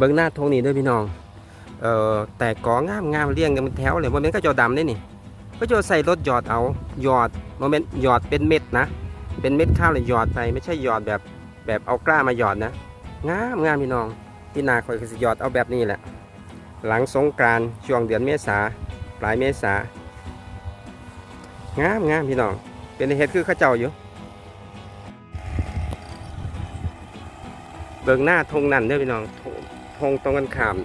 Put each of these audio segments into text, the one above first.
เบิ้งหน้าทงนี่ด้วยพี่น้องเอ่อแต่กองามงามเรียงกันเป็นแถวเลยว่าเป็นก็จ้าดำนี่นี่ก็จะใส่รถหยอดเอาหยอดโมเมนต์หยอดเป็นเม็ดนะ เป็นเม็ดข้าวเลยหยอดไปไม่ใช่หยอดแบบแบบเอากล้ามาหยอดนะงามงามพี่น้องที่นาคอยก็สิหยอดเอาแบบนี้แหละ หลังสงกรานช่วงเดือนเมษาปลายเมษางามงามพี่น้อง เป็นเห็ดคือข้าเจ้าอยู่เบิ่งหน้าทงนั่นเด้อพี่น้อง ทงทงตรงกันข้าม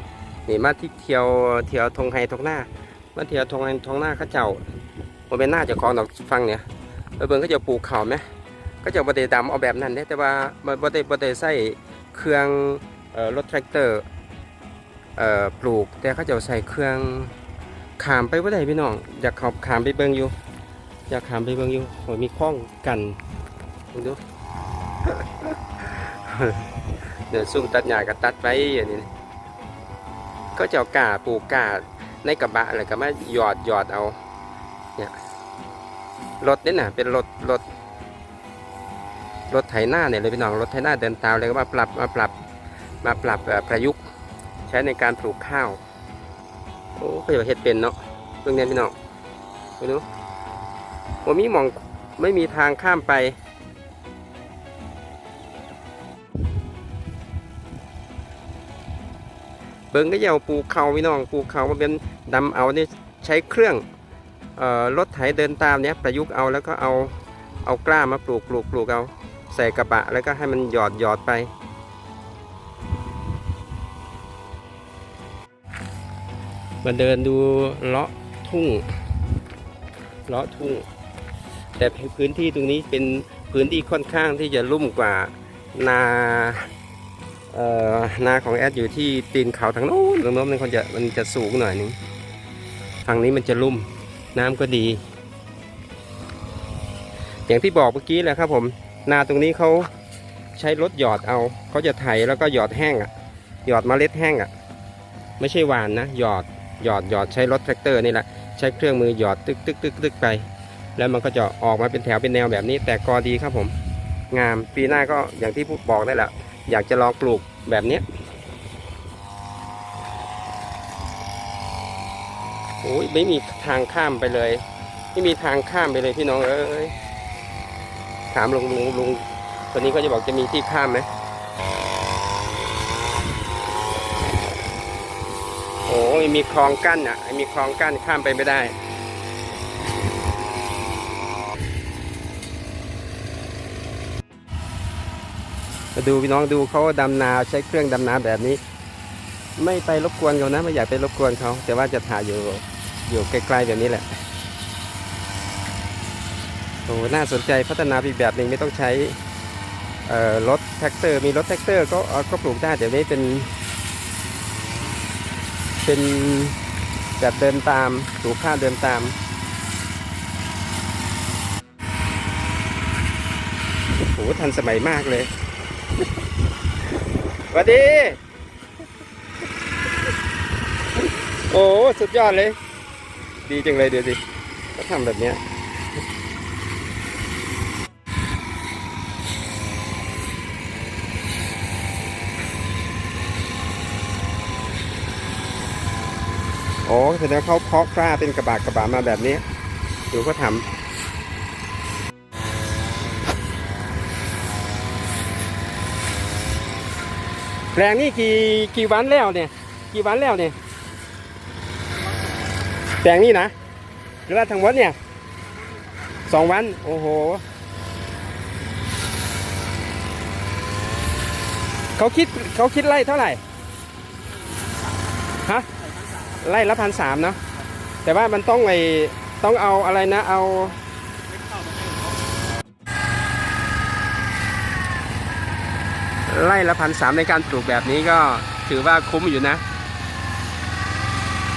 นี่มาที่เที่ยวเที่ยวทงไฮทงหน้ามาเที่ยวทงไฮทงหน้าเข้าเจ้าบ่เป็นหน้าเจ้าของดอกฟังเนี่ยไปเบิ่งเขาเจะปลูกข้าวไหมก็จะบ่ได้ดำเอาแบบนั้นเด้แต่ว่าบ่บ่ได้บ่ได้ใส่เครื่องรถแทรกเตอร์ปลูก แต่เขาเจะใส่เครื่องขามไปบ่ได้พี่น้องอยากขับขามไปเบิ่งอยู่ อยากขามไปเบิ่งอยู่โอ้ยมีคล้องกันดูดู เดี๋ยวซุ่มตัดหญ้าก็ตัดไปอย่างนี้ก็จะเอากาปลูกกาในกระบะอะไรก็มาหยอดหยอดเอาเนี่ยรถนี่น่ะเป็นรถรถรถไถหน้าเนี่ยเลยพี่น้องรถไถหน้าเดินตามเลยก็มาปรับมาปรับมาปรับประยุกต์ใช้ในการปลูกข้าวโอ้ก็จะเฮ็ดเป็นเนาะเรื่องนี้พี่น้องไปดูผมมีมองไม่มีทางข้ามไป เบิ้งก็จะเอาปูเขาพี่น้องปูเขามาเป็นดำเอาเนี่ยใช้เครื่องรถไถเดินตามเนี้ยประยุกต์เอาแล้วก็เอาเอากล้ามาปลูกปลูกปลูกเอาใส่กระบะแล้วก็ให้มันหยอดหยอดไป มาเดินดูเลาะทุ่งเลาะทุ่ง แต่พื้นที่ตรงนี้เป็นพื้นที่ค่อนข้างที่จะลุ่มกว่านา นาของแอดอยู่ที่ตีนเขาทางโน้นตรงโน้นมันจะมันจะสูงหน่อยนึงฝั่งนี้มันจะลุ่มน้ำก็ดี อย่างที่บอกเมื่อกี้แหละครับผมนาตรงนี้เขาใช้รถหยอดเอาเขาจะไถแล้วก็หยอดแห้งอะ หยอดเมล็ดแห้งอะ ไม่ใช่หวานนะหยอดหยอดหยอดใช้รถแทรกเตอร์นี่แหละใช้เครื่องมือหยอดตึกตึกตึกตึกไป แล้วมันก็จะออกมาเป็นแถวเป็นแนวแบบนี้ แต่กอดีครับผม งามปีหน้าก็อย่างที่พูดบอกได้แหละอยากจะลองปลูก แบบเนี้ยโอ้ยไม่มีทางข้ามไปเลย ไม่มีทางข้ามไปเลยพี่น้องเอ้ยถามลุงลุงลุงคนนี้เขาจะบอกจะมีที่ข้ามไหมโอ้ยมีคลองกั้นอะมีคลองกั้นข้ามไปไม่ได้ มาดูพี่น้องดูเขาดำนาใช้เครื่องดำนาแบบนี้ ไม่ไปรบกวนเขานะไม่อยากไปรบกวนเขาแต่ว่าจะถ่ายอยู่อยู่ใกล้ๆแบบนี้แหละโอ้น่าสนใจพัฒนาอีกแบบหนึ่งไม่ต้องใช้รถแท็กเตอร์มีรถแท็กเตอร์ก็ก็ปลูกได้เดี๋ยวนี้เป็น เป็นแบบเดินตามปลูกข้าวเดินตามโอ้ทันสมัยมากเลย วัสดี โอ้ สุดยอดเลย ดีจังเลยเดี๋ยวดิก็ทำแบบเนี้ยโอ้แสดงว่าเขาเพาะกล้าเป็นกระบะกระบะมาแบบนี้ดูเขาทำ แปลงนี่กี่กี่วันแล้วเนี่ย กี่วันแล้วเนี่ยแปลงนี่นะหรือว่าทั้งหมดเนี่ยสองวัน โอ้โหเขาคิดเขาคิดไล่เท่าไหร่ฮะไล่ละพันสามเนาะแต่ว่ามันต้องไอต้องเอาอะไรนะเอา ไร่ละพันสามในการปลูกแบบนี้ก็ถือว่าคุ้มอยู่นะ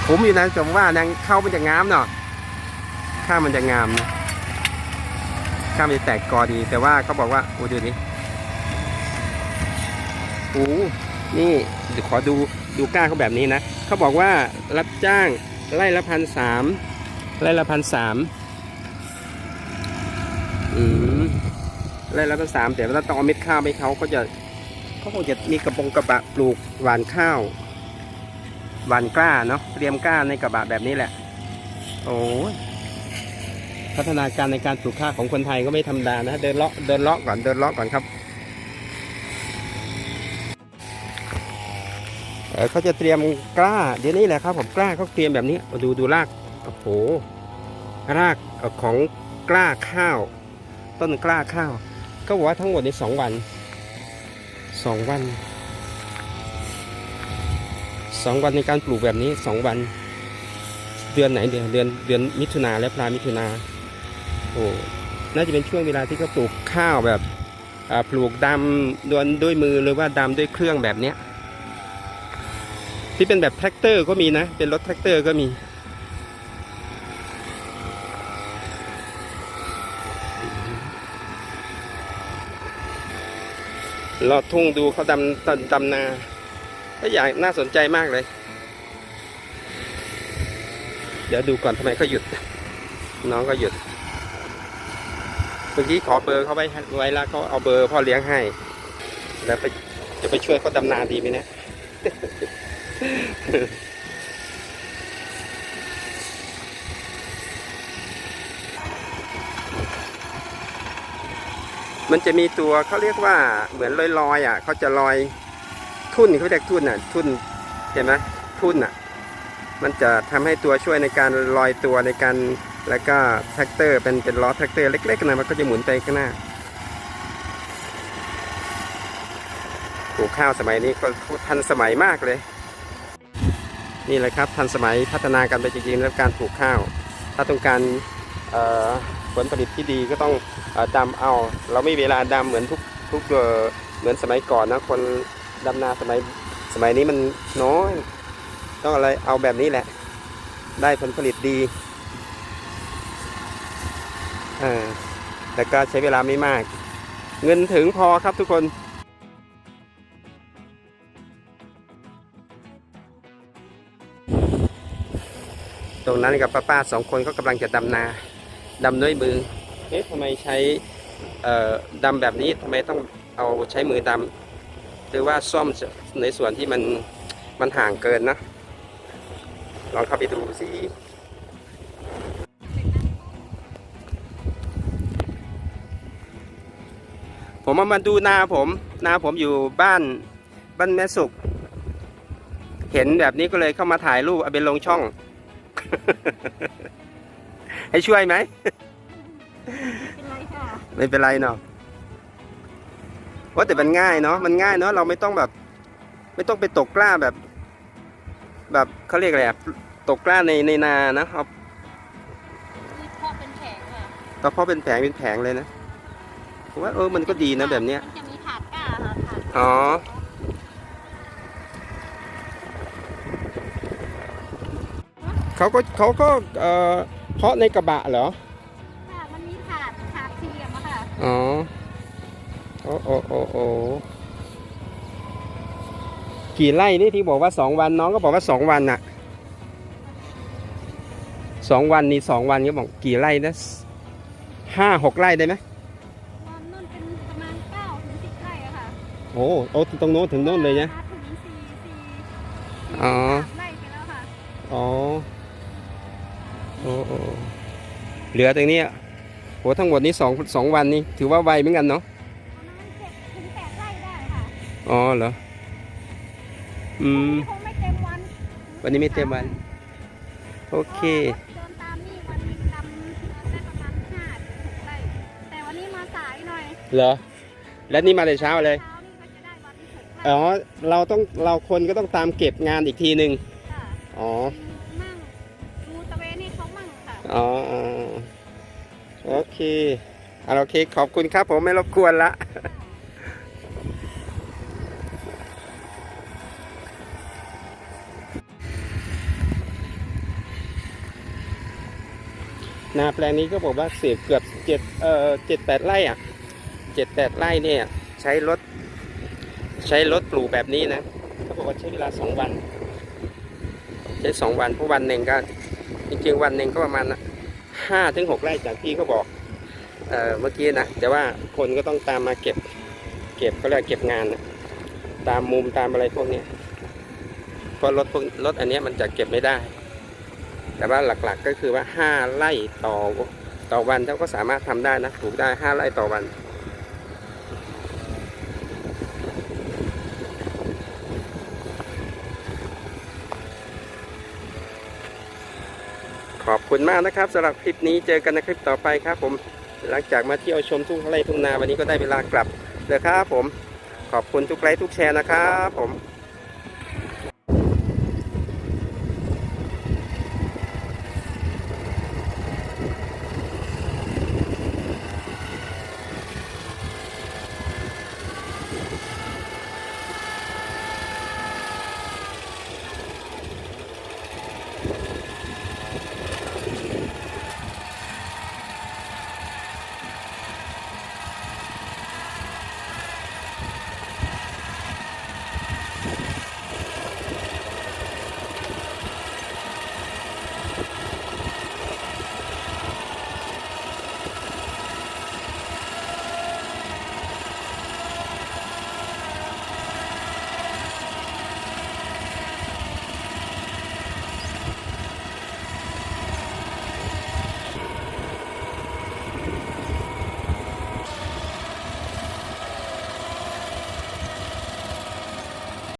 คุ้มอยู่นะแต่ว่ายังเข้ามันจะงามเนาะข้ามันจะงามนะข้ามันจะแตกกอดี แต่ว่าเขาบอกว่าโอ้ดูนี่โอ้นี่เดี๋ยวขอดูดูก้าเขาแบบนี้นะเขาบอกว่ารับจ้างไร่ละพันสามไร่ละพันสามอืมไร่ละพันสามแต่ว่าต้องเอาเม็ดข้าวไปเขาก็จะ เขาคงจะมีกระบงกระบะปลูกหวานข้าว หวานกล้าเนาะเตรียมกล้าในกระบะแบบนี้แหละ โอ้พัฒนาการในการปลูกข้าวของคนไทยก็ไม่ธรรมดานะเดินเลาะเดินเลาะก่อนเดินเลาะก่อนครับเอ่อเขาจะเตรียมกล้าเดี๋ยวนี้แหละครับผมกล้าเขาเตรียมแบบนี้ดูดูรากโอ้โหรากของกล้าข้าว ต้นกล้าข้าว ก็บอกว่าทั้งหมดในสองวัน สองวันสองวันในการปลูกแบบนี้สองวัน เดือนไหนเดือนเดือนเดือนมิถุนาและปลายมิถุนาโอ้น่าจะเป็นช่วงเวลาที่เขาปลูกข้าวแบบปลูกดำดวนด้วยมือหรือว่าดำด้วยเครื่องแบบเนี้ยที่เป็นแบบแท็กเตอร์ก็มีนะ เป็นรถแท็กเตอร์ก็มี ลอดทุ่งดูเขาดำดำดำนาก็อยากน่าสนใจมากเลย เดี๋ยวดูก่อนทำไมเขาหยุด น้องก็หยุดเมื่อกี้ขอเบอร์เขาไว้ไว้แล้วเขาเอาเบอร์พ่อเลี้ยงให้ แล้วไปจะไปช่วยเขาดำนาดีไหมเนะ มันจะมีตัวเขาเรียกว่าเหมือนลอยๆอะเขาจะลอยทุ่นเขาเรียกทุ่นอะทุ่นเห็นไหมทุ่นอะมันจะทำให้ตัวช่วยในการลอยตัวในการแล้วก็แท็กเตอร์ เป็นเป็นล้อแท็กเตอร์เล็กๆนะมันก็จะหมุนไปข้างหน้าปลูกข้าวสมัยนี้ก็ทันสมัยมากเลย นี่แหละครับทันสมัยพัฒนากันไปจริงๆแล้วการปลูกข้าว ถ้าต้องการเอ่อ ผลผลิตที่ดีก็ต้องอดำเอา เราไม่เวลาดำเหมือนทุกทุกเอ่อเหมือนสมัยก่อนนะคนดำนาสมัยสมัยนี้มันน้อยต้องอะไรเอาแบบนี้แหละ ได้ผลผลิตดีแต่ก็ใช้เวลาไม่มาก เงินถึงพอครับทุกคนตรงนั้นกับป้าๆสองคนก็กำลังจะดำนา ดำด้วยมือ เอ๊ะทำไมใช้ดำแบบนี้ทำไมต้องเอาใช้มือดำหรือว่าซ่อมในส่วนที่มันมันห่างเกินนะ ลองเข้าไปดูสิผมมามาดูนาผมนาผมอยู่บ้านบ้านแม่สุก เห็นแบบนี้ก็เลยเข้ามาถ่ายรูปเอาไปลงช่อง ให้ช่วยไหมเป็นไรค่ะไม่เป็นไรเนาะว่าแต่มันง่ายเนาะมันง่ายเนาะเราไม่ต้องแบบ ไม่ต้องไปตกกล้าแบบ แบบเขาเรียกอะไรอะตกกล้าในในนานะเอาคือเพาะเป็นแผงค่ะกระเพาะเป็นแผงเป็นแผงเลยนะผมว่าเออมันก็ดีนะแบบเนี้ยมันจะมีถาดก้าค่ะถาดอ๋อเขาก็เขาก็เอ่อ เพาะในกระบะเหรอ ค่ะมันมีถาดถาดสี่เหลี่ยมอะค่ะอ๋อ โอ้โอ้โอ้โอ้กี่ไร่นี่ที่บอกว่าสองวันน้องก็บอกว่าสองวันน่ะสองวันนี่สองวันก็บอกกี่ไร่นะห้าหกไร่ได้ไหมตอนนู้นเป็นประมาณเก้าถึงสิบไร่อะค่ะโอ้โอ้ตรงโน้นถึงโน้นเลยนะมาถึงสี่สี่สี่อ๋อสามไร่ไปแล้วค่ะ อ๋อโอ้โอ้ เหลือตรงนี้โหทั้งหมดนี้สองสองวันนี่ถือว่าไวเหมือนกันเนาะประมาณเจ็ดถึงแปดไร่ได้ค่ะอ๋อเหรอ อืมคงไม่เต็มวันวันนี้ไม่เต็มวัน โอเคพราะว่ารถเดินตามนี่วันหนึงดำได้ประมาณห้าถึงหกไร่แต่วันนี้มาสายหน่อยเหรอ แล้วนี่มาแต่เช้าเลยเช้านี่ก็จะได้วันที่หกไร่อ๋อ เราต้องเราคนก็ต้องตามเก็บงานอีกทีหนึ่งค่ะอ๋อ อ๋อโอเคอะโอเค ขอบคุณครับผมไม่รบกวนละนาแปลงนี้ก็บอกว่าเสียเกือบเจ็ดเอ่อเจ็ดแปดไร่อะเจ็ดแปดไร่เนี่ย ใช้รถ ใช้รถปลูกแบบนี้นะเขาบอกว่าใช้เวลาสองวัน ใช้สองวันเพราะวันหนึ่งก็ จริงๆวันหนึ่งก็ประมาณห้าถึงหกไร่จากที่เขาบอกเอ่อเมื่อกี้นะแต่ว่าคนก็ต้องตามมาเก็บ เก็บก็เรียกเก็บงานนะตามมุมตามอะไรพวกนี้เพราะรถพวกรถอันนี้มันจะเก็บไม่ได้ แต่ว่าหลักๆก็คือว่าห้าไร่ต่อต่อวันเขาก็สามารถทำได้นะปลูกได้ห้าไร่ต่อวัน คุณมากนะครับสำหรับคลิปนี้เจอกันในคลิปต่อไปครับผมหลังจากมาเที่ยวชมทุ่งไร่ทุ่งนาวันนี้ก็ได้เวลากลับเลยครับผมขอบคุณทุกไลค์ทุกแชร์นะครับผม